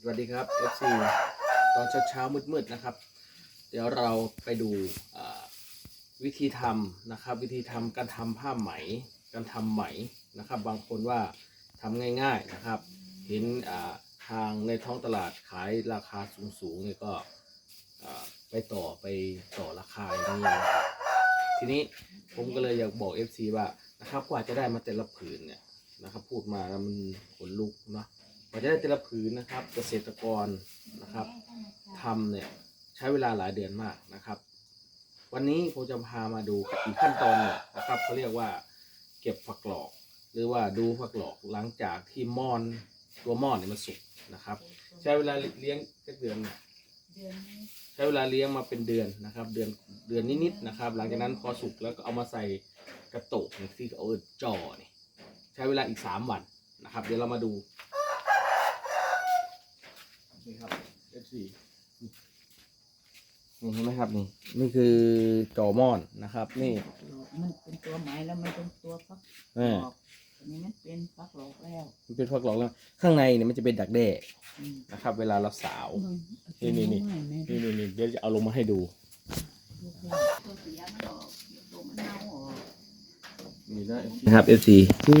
สวัสดีครับ FC ตอนเช้าๆมืดๆนะครับ เดี๋ยวเราไปดูวิธีทำนะครับ วิธีทำการทำผ้าไหม การทำไหมนะครับ บางคนว่าทำง่ายๆนะครับ เห็นทางในท้องตลาดขายราคาสูงๆเนี่ยก็ไปต่อไปต่อราคาอย่างนี้นะครับทีนี้ผมก็เลยอยากบอก FC ว่านะครับกว่าจะได้มาแต่ละผืนเนี่ยนะครับ พูดมาแล้วมันขนลุกเนาะ ว่าจะได้แต่ละผืนนะครับ เกษตรกรนะครับทำเนี่ยใช้เวลาหลายเดือนมากนะครับ วันนี้ผมจะพามาดูอีกขั้นตอนหนึ่งนะครับเขาเรียกว่าเก็บฝักหลอก หรือว่าดูฝักหลอกหลังจากที่มอนตัวมอนเนี่ยมันสุกนะครับ ใช้เวลาเลี้ยงสักเดือนเนี่ยใช้เวลาเลี้ยงมาเป็นเดือนนะครับ เดือนเดือนนิดๆนะครับ หลังจากนั้นพอสุกแล้วก็เอามาใส่กระโตกเนี่ยที่เอาจ่อนี่ใช้เวลาอีกสามวันนะครับ เดี๋ยวเรามาดู นี่ครับ F4 นี่เห็นไหมครับนี่นี่คือจอมอนนะครับ นี่มันเป็นตัวไม้แล้วมันเป็นตัวฟักเออหลอกอันนี้มันเป็นฟักหลอกแล้วมันเป็นฟักหลอกแล้วข้างในเนี่ยมันจะเป็นดักแด้อืมนะครับ เวลาเราสาวอืมนี่นี่นี่ เอาตัวนี่นี่นี่เดี๋ยวจะเอาลงมาให้ดูตัวเสียมันออกเดี๋ยวตัวมันเน่าออกนี่นะครับ F4 ชื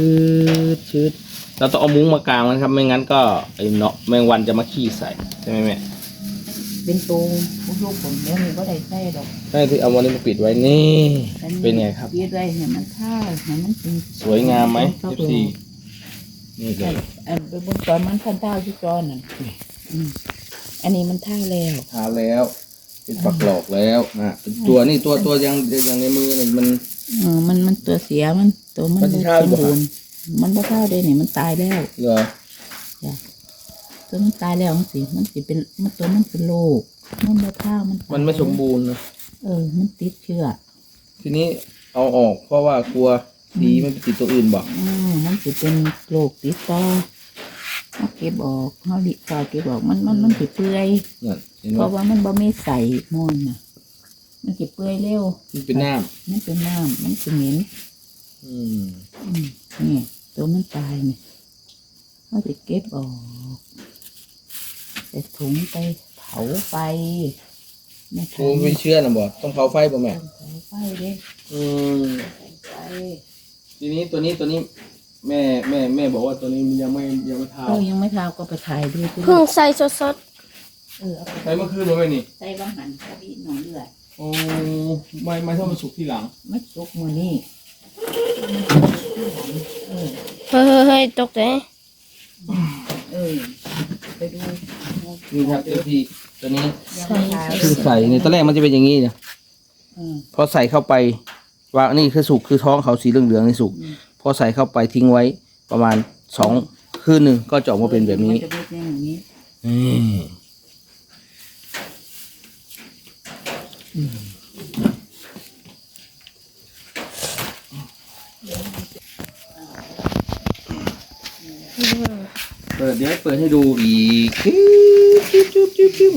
ดชืด เราต้องเอามุ้งมากางมันครับ ไม่งั้นก็ไอ้เนาะแมงวันจะมาขี้ใส่ใช่ไหมแม่เป็นตัวผู้ลูกผมเดี๋ยวนี้ก็ได้ใส่ดอกใช่ที่เอาวันนี้มาปิดไว้นี่ เป็นไงครับยืดไว้ให้มันข้าวให้มันเป็นสวยงามไหมฟักหล F4 อกนี่เลยอันเป็นบนตอนมันพันเท้าที่จอนนั่นอืมอันนี้มันท่าแล้วทาแล้วเป็นฝักหลอกแล้วนะเป็นตัวนี่ตัวตัวยังยังในมือนี่มันเออมันมันตัวเสียมันตัวมันมันสิบ่ข้าวสมบ่บูรณ์ มันบ่ข้าวเด้นี่มันตายแล้วเหรอตัวมันตายแล้วมันสิมันสิเป็นมันตัวมันเป็นโรคมันบ่ข้าวมันตายมันไม่สมบูรณ์นะเออ มันติดเชื้อทีนี้เอาออกเพราะว่ากลัวดีมันไปติดตัวอื่นบอกอืมมันสิเป็นโรคติดต่อเอาเก็บออกเฮาดิฝาเก็บออกมันมันมันสิเปื่อยนั่นเห็นเพไหมราะว่ามันบ่มีใส่มอนน่ะ มันสิเปื่อยเร็วมันเป็นน้มันเป็นน้ำมันสิเหม็นำอืม อืมนี่ ตัวมันตายนี่เขาจะเก็บออกใส่ถุงไปเผาไฟแม่กูไม่เชื่อนะบอกต้องเผาไฟป่ะแม่ต้องเผาไฟเด้อืมเผาไฟทีนี้ตัวนี้ตัวนี้ แม่แม่แม่บอกว่าตัวนี้มันยังไม่ยังไม่ทาเออยังไม่ทาก็ไปถ่ายดูที่เพิ่งใส่สดเออเอาไปใช้เมื่อคืนมาไหมนี่ใส่บางหันกะทิหนองเลือดโอ้ไม่ไม่ถ้ามันสุกที่หลังมัดซุกมือนี่ เออๆเฮ้ยเฮ้ยเฮ้ยตกใจเออไปดูนี่ครับเอพีตัวนี้ยังไม่ทาคือใส่ในตอนแรกมันจะเป็นอย่างนี้เนี่ยอืมพอใส่เข้าไปว่านี่คือสุกคือท้องเขาสีเหลืองๆนี่สุกอืมพอใส่เข้าไปทิ้งไว้ประมาณสองคืนหนึ่งก็จะออกมาเป็นแบบนี้มัจะเป็นอย่างนี้อืม เปิดเดี๋ยวให้เปิดให้ดูอีกจิ๊บจิ๊บจิ๊บจุ๊บ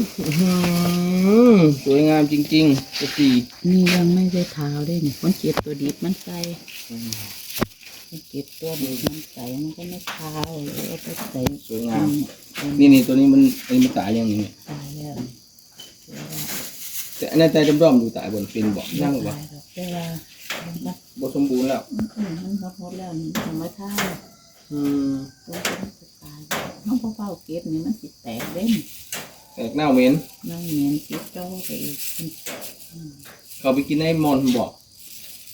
สวยงามจริงๆกสีนี่ยังไม่ได้เท้าได้นี่มันเก็บตัวดิบมันใส่มันเก็บตัวดิบมันใส่มันก็ไม่เท้าแล้วก็ไปใส่สวยงามนี่นี่ตัวนี้มันอันนี้มันตายยังไงตายแล้วแต่อันนั้นใจดำๆดูตายบนฟินบอกนั่งบอกตายแล้วแต่ว่ามันบสมบูรณ์แล้วมันขึ้นมันรับหมดแล้วทำไม่ท้าอืม ตัวมันจะตายน้องพ่อเฝ้าเก็บนี่มันสิแตกเด้นแตกเน่าเหม็นน้องเหมียนติดจ้อไปอีกเขาไปกินให้มอนผมบอก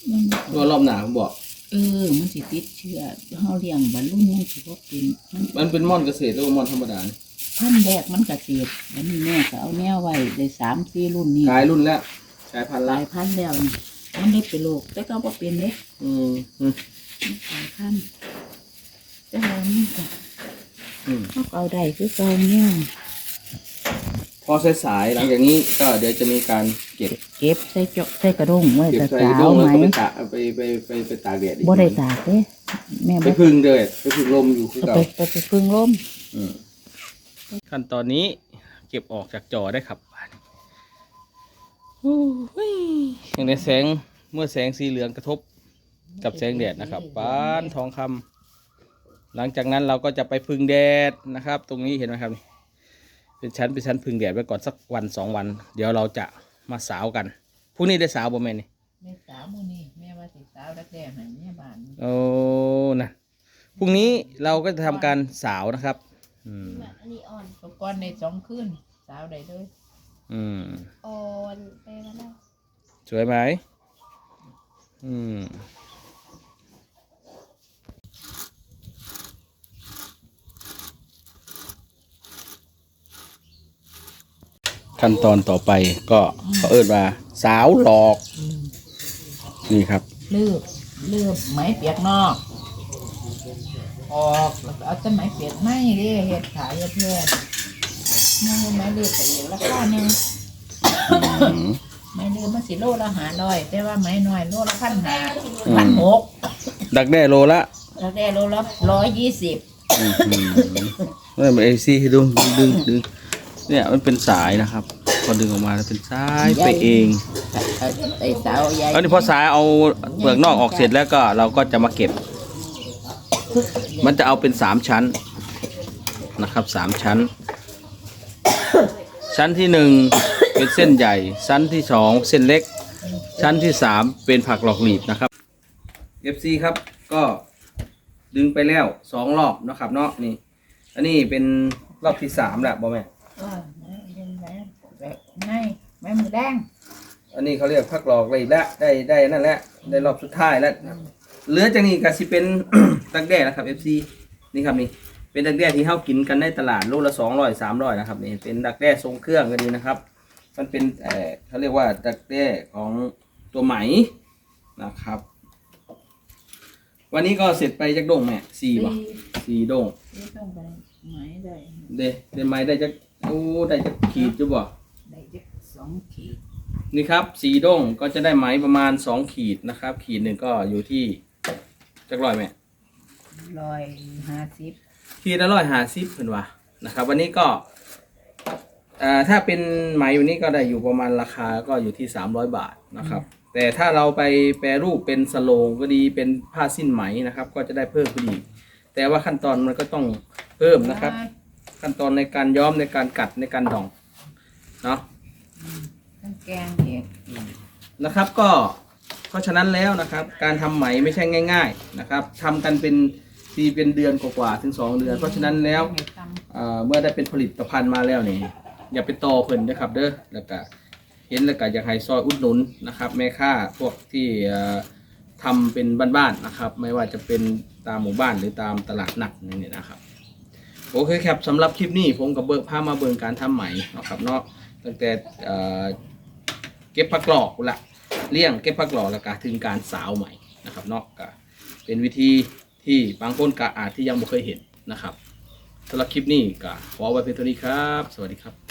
มันตัวรอบหนาผมบอก เออ มันสิติดเชื้อเฮาเลี้ยงบรรลุมันสิบ่เป็นมันมันเป็นมอนเกษตรหรือว่ามอนธรรมดาเนี่ยพันธุ์แรกมันกระเสียดแล้วนี่แม่ก็เอาแนวไว้ได้สามสี่รุ่นนี่กลายรุ่นแล้วใช้พันธุ์หละลายพันธุ์แล้วนี่มันได้เป็นโรคแต่ก็บ่เป็นเด้อืมอืมมันหลายพันธุ์แต่ว่ามันก็อืม เขาก็เอาได้คือเก่าเนี่ยพอสายๆหลังจากนี้ก็เดี๋ยวจะมีการเก็บเก็บใส่เจาะใส่กระด้งไว้เก็บแต่ใส่สากระด้วงไหแล้วมก็ไปตากไปไปไปไปตากแดดอีกบ่ได้ตากเด้แม่ไปบ่พึ่งเลยไปพึ่งลมอยู่คือเอาเก่า ไปไปไปพึ่งลมอืมขั้นตอนนี้เก็บออกจากจอได้ครับอู้หู้ยอย่างในแสงเมื่อแสงสีเหลืองกระทบกับแสงแดดนะครับปานทองคำ หลังจากนั้นเราก็จะไปพึ่งแดดนะครับ ตรงนี้เห็นไหมครับนี่เป็นชั้นเป็นชั้นพึ่งแดดไว้ก่อนสักวันสองวัน เดี๋ยวเราจะมาสาวกันพรุ่งนี้ได้สาวบ่แม่นี่แม่สาวมื้อนี้แม่ว่าสิสาวแรกๆให้แม่บ้านโอ้นะพรุ่งนี้เราก็จะทำการสาวนะครับอืมอันนี้อ่อน ตกก่อนในสองคืนสาวได้เลยอืมอ่อนไปมาแล้วสวยไหมอืม ขั้นตอนต่อไปก็เขาเอิ้นว่า สาวหลอก นี่ครับ ลืบลืบไหมเปียกนอกออกแล้วก็เอาแต่ไหมเปียกไม่เด้เฮ็ดขายเพื่อนนี่ไหมลืบไปอีกราคาหนึงไหมลืบมันสิโลละหาร้อยแต่ว่าไหมน้อยโลละพันหาอืมพันหกดักแด้โลละแล้วได้โลละร้อยยี่สิบเมื่อเอซี่ให้ดูดึงดึง เนี่ยมันเป็นสายนะครับ พอดึงออกมาแล้วเป็นสายไปเองไอ้สาวใหญ่แล้วนี่พอสายเอาเปลือกนอกออกเสร็จแล้วก็เราก็จะมาเก็บ มันจะเอาเป็นสามชั้นนะครับสามชั้น ชั้นที่หนึ่งเป็นเส้นใหญ่ ชั้นที่สองเส้นเล็ก ชั้นที่สามเป็นผักหลอกหลีบนะครับ FC ครับก็ดึงไปแล้วสองรอบนะครับเนาะนี่ อันนี้เป็นรอบที่สามแหละบอแม่ เออยังไงแบบง่ายแม่มือแดงอันนี้เขาเรียกผักหลอกหลีบแล้วได้ได้นั่นแหละได้รอบสุดท้ายแล้วเหลือจากนี้ก็สิเป็น ตักแด้นะครับ FC นี่ครับนี่เป็นดักแด้ที่เฮากินกันในตลาดโลละสองร้อยสามร้อยนะครับนี่เป็นดักแด้ทรงเครื่องกันดีนะครับ มันเป็นเออเขาเรียกว่าดักแด้ของตัวไหมนะครับ วันนี้ก็เสร็จไปจากโด่งแม่สี่บ่สี่โด่งไม่ต้องไปไหมได้เด้ได้ไหมได้จาก โอ้ได้จากขีดจุบ่ได้จักสองขีดนี่ครับสีโด่งก็จะได้ไหมประมาณสองขีดนะครับ ขีดหนึ่งก็อยู่ที่จักร้อยแม่ร้อยห้าสิบขีดละร้อยห้าสิบเพิ่นว่านะครับ วันนี้ก็อ่าถ้าเป็นไหมวันนี้ก็ได้อยู่ประมาณราคาก็อยู่ที่สามร้อยบาทนะครับ แต่ถ้าเราไปแปรรูปเป็นสโลงก็ดีเป็นผ้าสิ้นไหมนะครับ ก็จะได้เพิ่มขึ้นอีกแต่ว่าขั้นตอนมันก็ต้องเพิ่มนะครับ ขั้นตอนในการย้อมในการกัดในการดองเนาะทั้งแกงเห็ดนะครับก็เพราะฉะนั้นแล้วนะครับ การทำไหมไม่ใช่ง่าย ๆนะครับทำกันเป็นปีเป็นเดือนกว่าๆถึงสองเดือน เพราะฉะนั้นแล้วเห็ดตเอ่อเมื่อได้เป็นผลิตภัณฑ์มาแล้วนี่อย่าไปต่อเพิ่นนะครับ เด้อแล้วก็เห็นแล้วก็อยากให้ซอยอุดหนุนนะครับ แม่ค้าพวกที่เอ่อทำเป็นบ้านๆนะครับ ไม่ว่าจะเป็นตามหมู่บ้านหรือตามตลาดนัดนี่นะครับ โอเคครับสำหรับคลิปนี้ผมกับเบิกพามาเบิร์การทำไหม่นะครับเนาะตั้งแต่เก็บผักหลอกละเลี้ยงเก็บผักหลอกแล้วก็ถึงการสาวใหม่นะครับเนาะก็เป็นวิธีที่บางคนก็อาจที่ยังไม่เคยเห็นนะครับสำหรับคลิปนี้ก็ขอไว้เพียงเท่านี้ครับ สวัสดีครับ